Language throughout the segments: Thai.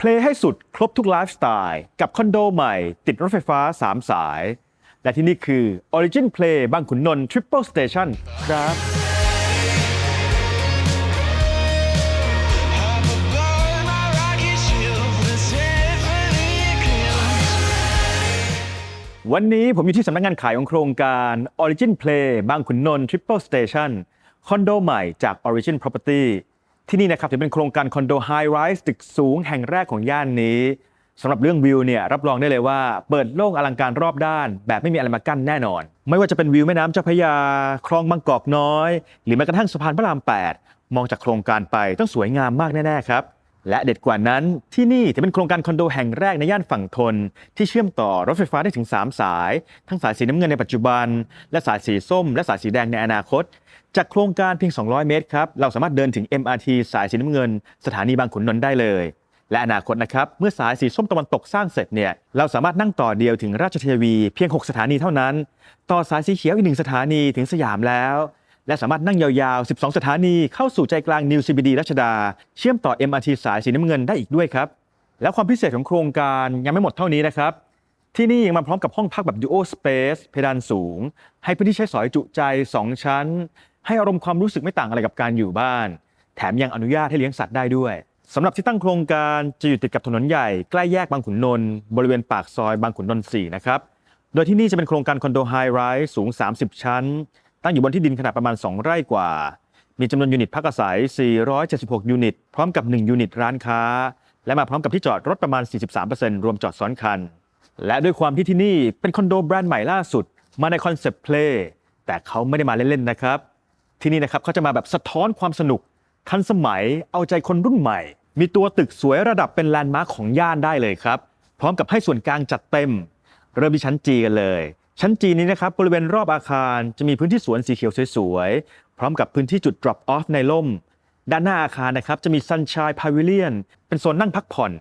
เพลย์ให้สุดครบทุกไลฟ์สไตล์กับคอนโดใหม่ ติดรถไฟฟ้า 3 สาย และที่นี่คือ Origin Play บางขุนนนท์ Triple Station ครับวันนี้ผมอยู่ที่สำนักงานขายของโครงการ Origin Play บางขุนนนท์ Triple Station คอนโดใหม่จาก Origin Property ที่นี่นะครับถือเป็นโครงการคอนโดไฮไรส์ตึกสูงแห่งแรกของย่านนี้สำหรับเรื่องวิวเนี่ยรับรองได้เลยว่า เปิดโล่งอลังการรอบด้าน แบบไม่มีอะไรมากั้นแน่นอน ไม่ว่าจะเป็นวิวแม่น้ำเจ้าพระยา คลองบางกอกน้อย หรือแม้กระทั่งสะพานพระราม 8 มองจากโครงการไปต้องสวยงามมากแน่ๆครับ และเด็ดกว่านั้นที่นี่ถือเป็นโครงการคอนโดแห่งแรกในย่านฝั่งทน ที่เชื่อมต่อรถไฟฟ้าได้ถึง 3 สาย ทั้งสายสีน้ำเงินในปัจจุบัน และสายสีส้ม และสายสีแดงในอนาคต จากโครงการเพียง 200 เมตรครับเราสามารถเดินถึง MRT สายสีน้ำเงิน สถานีบางขุนนนท์ได้เลย และอนาคตนะครับเมื่อสายสีส้มตะวันตกสร้างเสร็จเนี่ยเราสามารถนั่งต่อเดียวถึงราชเทวีเพียง 6 สถานีเท่านั้น ต่อสายสีเขียวอีกหนึ่งสถานีถึงสยามแล้ว และสามารถนั่งยาวๆ 12 สถานีเข้าสู่ใจกลางนิว CBD รัชดา เชื่อมต่อ MRT สายสีน้ำเงินได้อีกด้วยครับ แล้วความพิเศษของโครงการยังไม่หมดเท่านี้นะครับ ที่นี่ยังมาพร้อมกับห้องพักแบบ Duo Space เพดานสูง ให้พื้นที่ใช้สอยจุใจ 2 ชั้น ให้อารมณ์ความรู้สึกไม่ต่างอะไรกับการอยู่บ้าน แถมยังอนุญาตให้เลี้ยงสัตว์ได้ด้วยสำหรับที่ตั้งโครงการจะอยู่ติดกับถนนใหญ่ใกล้แยกบางขุนนนท์บริเวณปากซอยบางขุนนนท์4นะครับโดยที่นี่จะเป็นโครงการคอนโดไฮไรส์สูง 30 ชั้น ตั้งอยู่บนที่ดินขนาดประมาณ 2 ไร่กว่า มีจำนวนยูนิตพักอาศัย 476 ยูนิต พร้อมกับ 1 ยูนิตร้านค้า และมาพร้อมกับที่จอดรถประมาณ 43%รวมจอดซ้อนคัน และด้วยความที่ที่นี่เป็นคอนโดแบรนด์ใหม่ล่าสุด มาในคอนเซปต์เพลย์แต่เขาไม่ได้มาเล่นๆนะครับ ที่นี่นะครับเขาจะมาแบบสะท้อนความสนุกทันสมัยเอาใจคนรุ่นใหม่ มีตัวตึกสวยระดับเป็นแลนด์มาร์คของย่านได้เลยครับ พร้อมกับให้ส่วนกลางจัดเต็ม เริ่มที่ชั้นจีกันเลย ชั้นจีนี้นะครับบริเวณรอบอาคารจะมีพื้นที่สวนสีเขียวสวยๆ พร้อมกับพื้นที่จุด drop off ในร่ม ด้านหน้าอาคารนะครับจะมี Sunshine Pavilion เป็นโซนนั่งพักผ่อน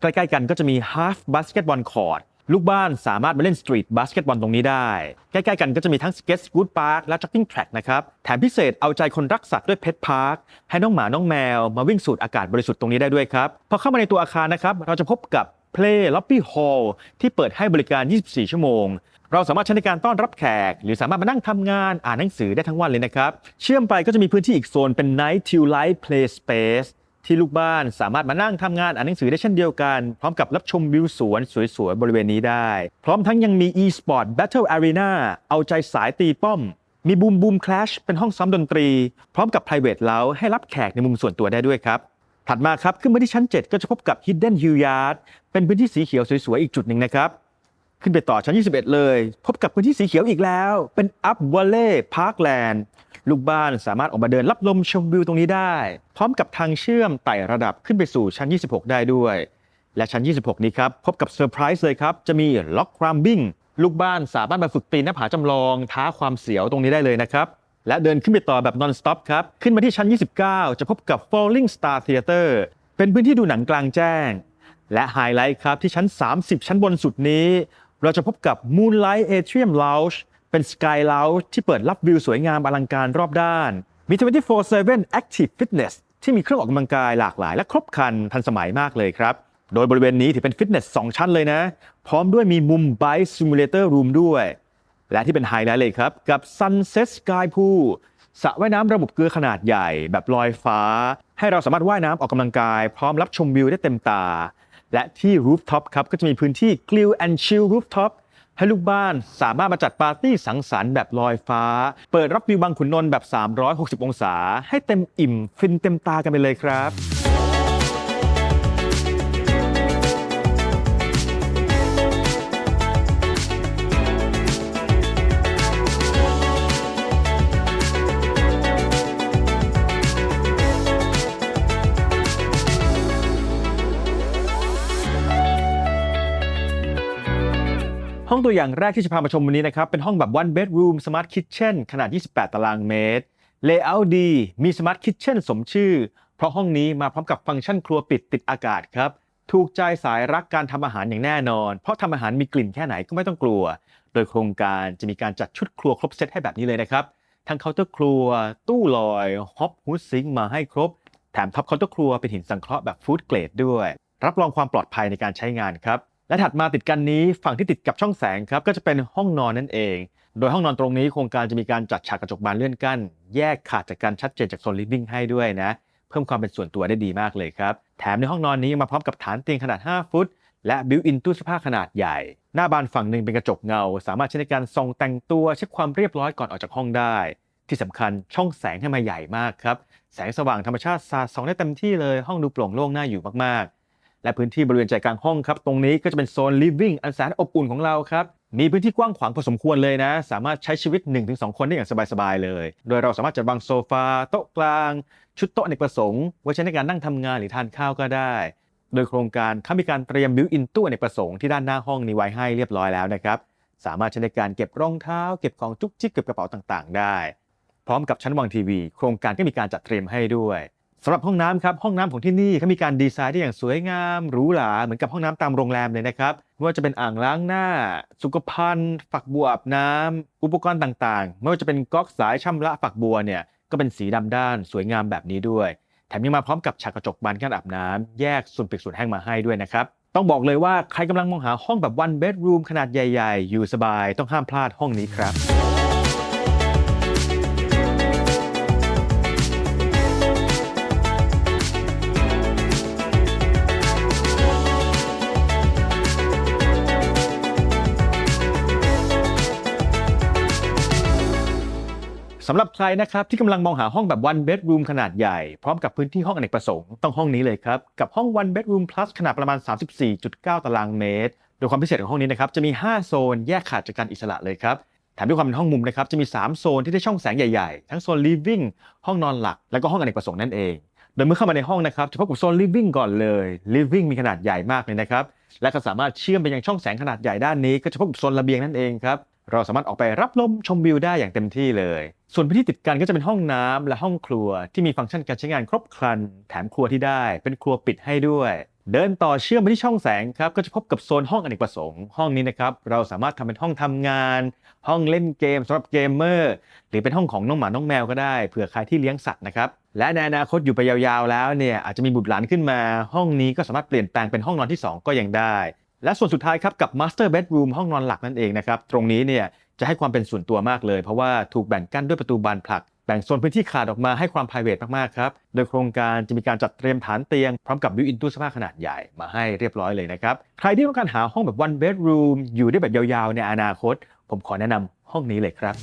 ใกล้ๆกันก็จะมี Half Basketball Court ลูกบ้านสามารถมาเล่นสตรีทบาสเกตบอลตรงนี้ได้ ใกล้ๆกันก็จะมีทั้ง Skate Good Park และ Jogging Track นะครับ แถมพิเศษเอาใจคนรักสัตว์ด้วย Pet Park ให้น้องหมาน้องแมวมาวิ่งสูดอากาศบริสุทธิ์ตรงนี้ได้ด้วยครับ พอเข้ามาในตัวอาคารนะครับ เราจะพบกับ Play Lobby Hall ที่เปิดให้บริการ 24 ชั่วโมง เราสามารถใช้ในการต้อนรับแขก หรือสามารถมานั่งทำงานอ่านหนังสือได้ทั้งวันเลยนะครับ เชื่อมไปก็จะมีพื้นที่อีกโซนเป็น Night to Light Play Space ที่ลูกบ้านสามารถมานั่งทำงานอ่านหนังสือได้เช่นเดียวกัน พร้อมกับรับชมวิวสวนสวยๆ บริเวณนี้ได้ พร้อมทั้งยังมี e-sport battle arena เอาใจสายตีป้อม มีบูมบูมคลาชเป็นห้องซ้อมดนตรี พร้อมกับ private lounge ให้รับแขกในมุมส่วนตัวได้ด้วยครับ ถัดมาครับ ขึ้นมาที่ชั้น 7 ก็จะพบกับ hidden hill yard เป็นพื้นที่สีเขียวสวยๆ อีกจุดหนึ่งนะครับ ขึ้นไปต่อชั้น 21 เลย พบกับพื้นที่สีเขียวอีกแล้ว เป็น Up Valley Parkland ลูกบ้านสามารถออกมาเดินรับลมชมวิวตรงนี้ได้ พร้อมกับทางเชื่อมไต่ระดับขึ้นไปสู่ชั้น 26 ได้ด้วย และชั้น 26 นี้ครับ พบกับเซอร์ไพรส์เลยครับ จะมี Lock Climbing ลูกบ้านสามารถมาฝึกปีนหน้าผาจำลอง ท้าความเสียวตรงนี้ได้เลยนะครับ และเดินขึ้นไปต่อแบบ non stop ครับ ขึ้นมาที่ชั้น 29 จะพบกับ Falling Star Theater เป็นพื้นที่ดูหนังกลางแจ้ง และไฮไลท์ครับที่ชั้น 30 ชั้นบนสุดนี้ เราจะพบกับ Moonlight Atrium Lounge เป็น Sky Lounge ที่เปิดรับวิวสวยงามอลังการรอบด้าน มี 24/7 Active Fitness ที่มีเครื่องออกกำลังกายหลากหลายและครบครันทันสมัยมากเลยครับ โดยบริเวณนี้ถือเป็นฟิตเนส 2 ชั้นเลยนะ พร้อมด้วยมีมุม Bike Simulator Room ด้วย และที่เป็นไฮไลท์เลยครับ กับ Sunset Sky Pool สระว่ายน้ำระบบเกลือขนาดใหญ่ แบบลอยฟ้า ให้เราสามารถว่ายน้ำออกกำลังกาย พร้อมรับชมวิวได้เต็มตา และที่ Rooftop ครับก็จะมีพื้นที่ Grill and Chill Rooftop ให้ลูกบ้านสามารถมาจัดปาร์ตี้สังสรรค์แบบลอยฟ้า เปิดรับวิวบางขุนนนท์แบบ 360 องศา ให้เต็มอิ่ม ฟินเต็มตากันไปเลยครับ องตัวอย่างแรกที่จะพามาชมวันนี้นะครับ เป็นห้องแบบ one bedroom smart kitchen ขนาด 28 ตารางเมตร layout ดี มี smart kitchen สมชื่อ เพราะห้องนี้มาพร้อมกับฟังก์ชันครัวปิดติดอากาศครับ ถูกใจสายรักการทำอาหารอย่างแน่นอน เพราะทำอาหารมีกลิ่นแค่ไหนก็ไม่ต้องกลัว โดยโครงการจะมีการจัดชุดครัวครบเซตให้แบบนี้เลยนะครับ ทั้งเคาน์เตอร์ครัว ตู้ลอยฮอปฮูดซิงมาให้ครบ แถมท็อปเคาน์เตอร์ครัวเป็นหินสังเคราะห์แบบฟู้ดเกรดด้วย รับรองความปลอดภัยในการใช้งานครับ และถัดมาติดกันนี้ฝั่งที่ติดกับช่องแสงครับก็จะเป็นห้องนอนนั่นเอง โดยห้องนอนตรงนี้โครงการจะมีการจัดฉากกระจกบานเลื่อนกั้น แยกขาดจากการชัดเจนจากโซนลิฟวิ่งให้ด้วยนะ เพิ่มความเป็นส่วนตัวได้ดีมากเลยครับ แถมในห้องนอนนี้ยังมาพร้อมกับฐานเตียงขนาด 5 ฟุต และบิวอินตู้เสื้อผ้าขนาดใหญ่ หน้าบานฝั่งหนึ่งเป็นกระจกเงา สามารถใช้ในการส่องแต่งตัวเช็คความเรียบร้อยก่อนออกจากห้องได้ ที่สำคัญช่องแสงให้มาใหญ่มากครับแสงสว่างธรรมชาติสาดส่องได้เต็มที่เลยห้องดูโปร่งโล่งน่าอยู่มากๆ และพื้นที่บริเวณใจกลางห้องครับ ตรงนี้ก็จะเป็นโซน living อันแสนอบอุ่นของเราครับ มีพื้นที่กว้างขวางพอสมควรเลยนะ สามารถใช้ชีวิต 1-2 คนได้อย่างสบายๆเลย โดยเราสามารถจัดวางโซฟาโต๊ะกลาง ชุดโต๊ะอเนกประสงค์ไว้ใช้ในการนั่งทำงานหรือทานข้าวก็ได้ โดยโครงการเขามีการเตรียมบิวอินตู้อเนกประสงค์ที่ด้านหน้าห้องนี้ไว้ให้เรียบร้อยแล้วนะครับสามารถใช้ในการเก็บรองเท้า เก็บของจุกจิกเก็บกระเป๋าต่างๆ ได้ พร้อมกับชั้นวางทีวี โครงการก็มีการจัดเตรียมให้ด้วย สำหรับห้องน้ำครับห้องน้ำของที่นี่เขามีการดีไซน์ได้อย่างสวยงามหรูหราเหมือนกับห้องน้ำตามโรงแรมเลยนะครับไม่ว่าจะเป็นอ่างล้างหน้า สุขภัณฑ์ ฝักบัวอาบน้ำอุปกรณ์ต่างๆ ไม่ว่าจะเป็นก๊อกสายชำระฝักบัวเนี่ยก็เป็นสีดำด้านสวยงามแบบนี้ด้วย แถมยังมาพร้อมกับฉากกระจกบานกั้นอาบน้ำแยกส่วนเปียกส่วนแห้งมาให้ด้วยนะครับต้องบอกเลยว่าใครกำลังมองหาห้องแบบ one bedroom ขนาดใหญ่ ๆ อยู่สบาย ต้องห้ามพลาดห้องนี้ครับำหรับใครนะครับที่กำลังมองหาห้องแบบ one bedroom ขนาดใหญ่ พร้อมกับพื้นที่ห้องอเนกประสงค์ต้องห้องนี้เลยครับ กับห้อง one bedroom plus ขนาดประมาณ 34.9 ตารางเมตร โดยความพิเศษของห้องนี้นะครับจะมี 5 โซนแยกขาดจากกันอิสระเลยครับแถมด้วยความเป็นห้องมุมนะครับจะมี 3 โซนที่ได้ช่องแสงใหญ่ๆ ทั้งโซน living ห้องนอนหลัก แล้วก็ห้องอเนกประสงค์นั่นเอง โดยเมื่อเข้ามาในห้องนะครับจะพบกับโซน living ก่อนเลย living มีขนาดใหญ่มากเลยนะครับและก็สามารถเชื่อมไปยังช่องแสงขนาดใหญ่ด้านนี้ ก็จะพบกับโซนระเบียงนั่นเองครับเราสามารถออกไปรับลมชมวิวได้อย่างเต็มที่เลย ส่วนพื้นที่ติดกันก็จะเป็นห้องน้ำและห้องครัวที่มีฟังก์ชันการใช้งานครบครัน แถมครัวที่ได้เป็นครัวปิดให้ด้วย เดินต่อเชื่อมไปที่ช่องแสงครับก็จะพบกับโซนห้องอเนกประสงค์ห้องนี้นะครับเราสามารถทำเป็นห้องทำงาน ห้องเล่นเกมสำหรับเกมเมอร์หรือเป็นห้องของน้องหมาน้องแมวก็ได้เผื่อใครที่เลี้ยงสัตว์นะครับและในอนาคตอยู่ไปยาวๆ แล้วเนี่ยอาจจะมีบุตรหลานขึ้นมา ห้องนี้ก็สามารถเปลี่ยนแปลงเป็นห้องนอนที่สองก็ยังได้และส่วนสุดท้ายครับกับ Master Bedroom ห้องนอนหลักนั่นเองนะครับ ตรงนี้เนี่ย จะให้ความเป็นส่วนตัวมากเลย เพราะว่าถูกแบ่งกั้นด้วยประตูบานผลัก แบ่งโซนพื้นที่ขาดออกมาให้ความ p r i v a t มากๆครับ โดยโครงการจะมีการจัดเตรียมฐานเตียง พร้อมกับบิวอินตู้เสื้อผ้าขนาดใหญ่มาให้เรียบร้อยเลยนะครับ ใครที่ต้องการหาห้องแบบ one bedroom อยู่ได้แบบยาวๆในอนาคต ผมขอแนะนำห้องนี้เลยครับ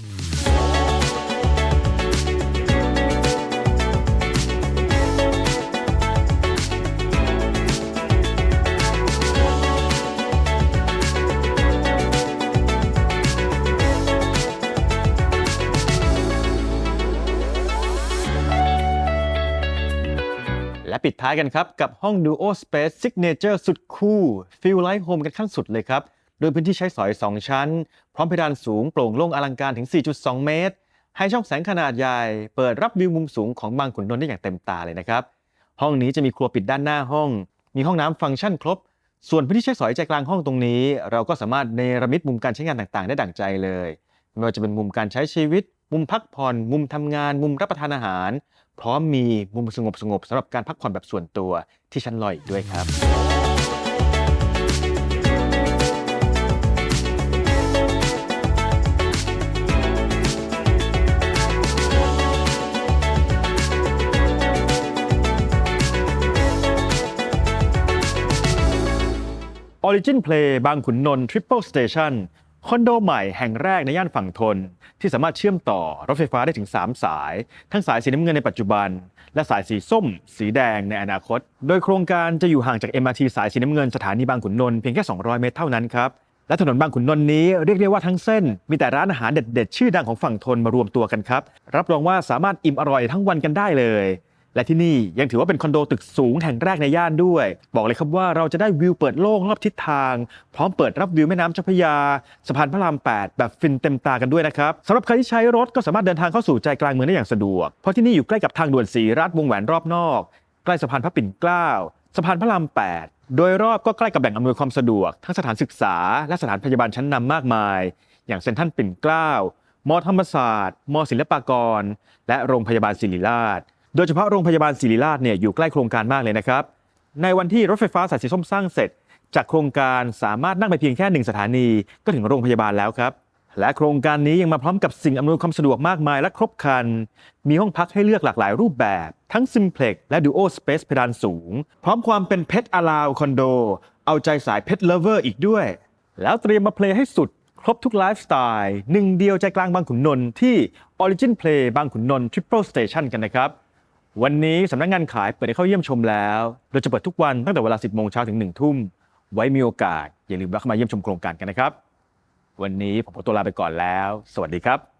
และปิดท้ายกันครับ กับห้อง Duo Space Signature สุดคู่ Feel Like Home กันขั้นสุดเลยครับ โดยพื้นที่ใช้สอย 2 ชั้น พร้อมเพดานสูงโปร่งโล่งอลังการถึง 4.2 เมตร ให้ช่องแสงขนาดใหญ่ เปิดรับวิวมุมสูงของบางขุนนนท์ได้อย่างเต็มตาเลยนะครับ ห้องนี้จะมีครัวปิดด้านหน้าห้อง มีห้องน้ำฟังก์ชันครบ ส่วนพื้นที่ใช้สอยใจกลางห้องตรงนี้ เราก็สามารถเนรมิตมุมการใช้งานต่างๆ ได้ดั่งใจเลย ไม่ว่าจะเป็นมุมการใช้ชีวิต มุมพักผ่อน มุมทำงาน มุมรับประทานอาหาร พร้อมมีมุมสงบสงบๆสำหรับการพักผ่อนแบบส่วนตัวที่ชั้นลอยอีกด้วยครับ Origin Play บางขุนนนท์ Triple Station คอนโดใหม่แห่งแรกในย่านฝั่งทน ที่สามารถเชื่อมต่อรถไฟฟ้าได้ถึง 3 สาย ทั้งสายสีน้ำเงินในปัจจุบัน และสายสีส้ม สีแดงในอนาคต โดยโครงการจะอยู่ห่างจาก MRT สายสีน้ำเงินสถานีบางขุนนนท์เพียงแค่ 200 เมตรเท่านั้นครับและถนนบางขุนนนท์นี้เรียกได้ว่าทั้งเส้น มีแต่ร้านอาหารเด็ดๆ ชื่อดังของฝั่งทนมารวมตัวกันครับ รับรองว่าสามารถอิ่มอร่อยทั้งวันกันได้เลย และที่นี่ยังถือว่าเป็นคอนโดตึกสูงแห่งแรกในย่านด้วย บอกเลยครับว่าเราจะได้วิวเปิดโล่งรอบทิศทาง พร้อมเปิดรับวิวแม่น้ำเจ้าพระยาสะพานพระราม 8 แบบฟินเต็มตากันด้วยนะครับสำหรับใครที่ใช้รถก็สามารถเดินทางเข้าสู่ใจกลางเมืองได้อย่างสะดวก เพราะที่นี่อยู่ใกล้กับทางด่วนสีรัฐวงแหวนรอบนอก ใกล้สะพานพระปิ่นเกล้าสะพานพระราม 8 โดยรอบก็ใกล้กับแหล่งอำนวยความสะดวก ทั้งสถานศึกษา และสถานพยาบาลชั้นนำมากมาย อย่างเซ็นทรัลปิ่นเกล้ามอธรรมศาสตร์มศิลปากร และโรงพยาบาลศิริราช โดยเฉพาะโรงพยาบาลศิริราชเนี่ยอยู่ใกล้โครงการมากเลยนะครับ ในวันที่รถไฟฟ้าสายสีส้มสร้างเสร็จ จากโครงการสามารถนั่งไปเพียงแค่หนึ่งสถานี ก็ถึงโรงพยาบาลแล้วครับ และโครงการนี้ยังมาพร้อมกับสิ่งอำนวยความสะดวกมากมายและครบครัน มีห้องพักให้เลือกหลากหลายรูปแบบ ทั้ง Simplex และ Duo Space เพดานสูง พร้อมความเป็น Pet Allow คอนโด เอาใจสาย Pet Lover อีกด้วย แล้วเตรียมมาเพลย์ให้สุดครบทุกไลฟ์สไตล์หนึ่งเดียวใจกลางบางขุนนนท์ที่ Origin Play บางขุนนนท์ Triple Station กันนะครับ วันนี้สำนักงานขายเปิดให้เข้าเยี่ยมชมแล้ว โดยจะเปิดทุกวันตั้งแต่เวลา 10 โมงเช้าถึง 1 ทุ่ม ไว้มีโอกาส อย่าลืมแวะเข้ามาเยี่ยมชมโครงการกันนะครับ วันนี้ผมขอตัวลาไปก่อนแล้ว สวัสดีครับ